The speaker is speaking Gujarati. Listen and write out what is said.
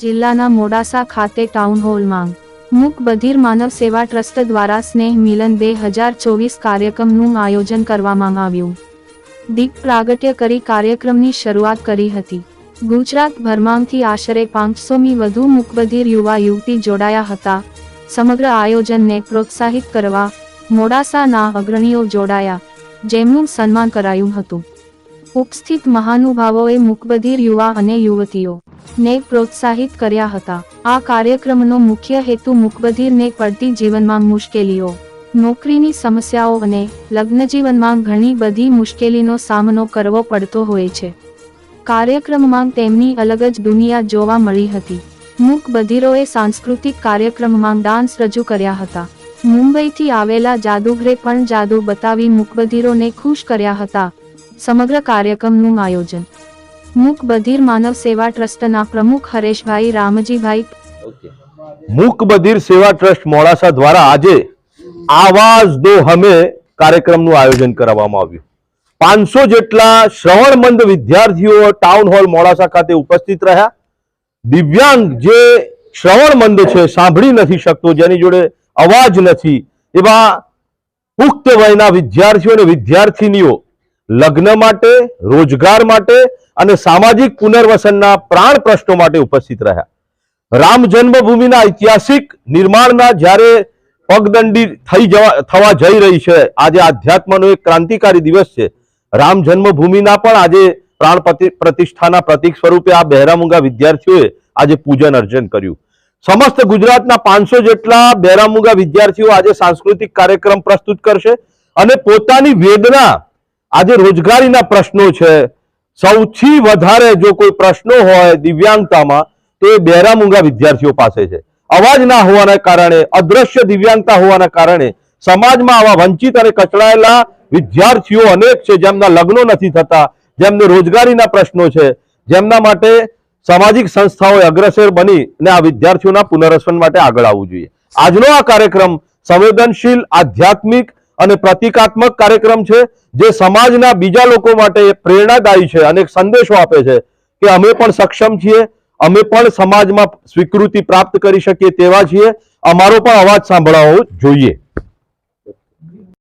જિલ્લાના મોડાસા ખાતે ટાઉન હોલમાં મુક બધિર માનવ સેવા ટ્રસ્ટ દ્વારા સ્નેહ મિલન બે હજાર ચોવીસ કાર્યક્રમનું આયોજન કરવામાં આવ્યું. દીપ પ્રાગટ્ય કરી કાર્યક્રમની શરૂઆત કરી હતી. ગુજરાતભરમાંથી આશરે પાંચસોમી વધુ મુકબધિર યુવા યુવતી જોડાયા હતા. સમગ્ર આયોજનને પ્રોત્સાહિત કરવા મોડાસાના અગ્રણીઓ જોડાયા, જેમનું સન્માન કરાયું હતું. ઉપસ્થિત મહાનુભાવોએ મુકબધિર યુવા અને યુવતીઓ ને પ્રોત્સાહિત કર્યા હતા. આ કાર્યક્રમનો મુખ્ય હેતુ મુકબધિરને પડતી જીવનમાં મુશ્કેલીઓ, નોકરીની સમસ્યાઓ અને લગ્નજીવનમાં ઘણી બધી મુશ્કેલીનો સામનો કરવો પડતો હોય છે. કાર્યક્રમમાં તેમની અલગ જ દુનિયા જોવા મળી હતી. મૂકબધિરોએ સાંસ્કૃતિક કાર્યક્રમમાં ડાન્સ રજૂ કર્યા હતા. મુંબઈથી આવેલા જાદુગરે પણ જાદુ બતાવી મૂકબધિરોને ખુશ કર્યા હતા. સમગ્ર કાર્યક્રમનું આયોજન. મૂક બધિર માનવ સેવા ટ્રસ્ટના પ્રમુખ હરેશભાઈ રામજીભાઈ મૂક બધિર સેવા ટ્રસ્ટ મોડાસા દ્વારા આજે આવાજ દો હમે કાર્યક્રમનું આયોજન કરવામાં આવ્યું. પાંચસો જેટલા શ્રવણમંદ વિદ્યાર્થીઓ ટાઉન હોલ મોડાસા ખાતે ઉપસ્થિત રહ્યા. દિવ્યાંગ જે શ્રવણમંદ છે સાંભળી નથી શકતો જેની જોડે અવાજ નથી એવા પુખ્ત વયના વિદ્યાર્થીઓ અને વિદ્યાર્થીનીઓ લગ્ન માટે, રોજગાર માટે અને સામાજિક પુનર્વસનના પ્રાણ પ્રશ્નો માટે ઉપસ્થિત રહ્યા. રામ જન્મભૂમિના ઐતિહાસિક નિર્માણના જ્યારે પગદંડી થઈ જવા, થવા જઈ રહી છે, આજે આધ્યાત્મનો એક ક્રાંતિકારી દિવસ છે. રામ જન્મભૂમિના પણ આજે પ્રાણ પ્રતિ- પ્રતિષ્ઠાના પ્રતીક સ્વરૂપે આ બહેરામુંગા વિદ્યાર્થીઓએ આજે પૂજન અર્ચન કર્યું. સમસ્ત ગુજરાતના પાંચસો જેટલા બહેરામુંગા વિદ્યાર્થીઓ આજે સાંસ્કૃતિક કાર્યક્રમ પ્રસ્તુત કરશે અને પોતાની વેદના આજે રોજગારીના પ્રશ્નો છે. સૌથી વધારે જો કોઈ પ્રશ્નો હોય દિવ્યાંગતામાં, તો એ બહેરામૂંગા વિદ્યાર્થીઓ પાસે છે. અવાજ ના હોવાના કારણે, અદ્રશ્ય દિવ્યાંગતા હોવાના કારણે, સમાજમાં આવા વંચિત અને કચડાયેલા વિદ્યાર્થીઓ અનેક છે, જેમના લગ્નો નથી થતા, જેમને રોજગારીના પ્રશ્નો છે. જેમના માટે સામાજિક સંસ્થાઓએ અગ્રસર બની અને આ વિદ્યાર્થીઓના પુનરસન માટે આગળ આવવું જોઈએ. આજનો આ કાર્યક્રમ સંવેદનશીલ, આધ્યાત્મિક અને પ્રતિકાત્મક કાર્યક્રમ છે, જે સમાજના બીજા લોકો માટે પ્રેરણાદાયી છે અને સંદેશો આપે છે કે અમે પણ સક્ષમ છીએ, અમે પણ સમાજમાં સ્વીકૃતિ પ્રાપ્ત કરી શકીએ તેવા છીએ. અમારો પણ અવાજ સાંભળાવો જોઈએ.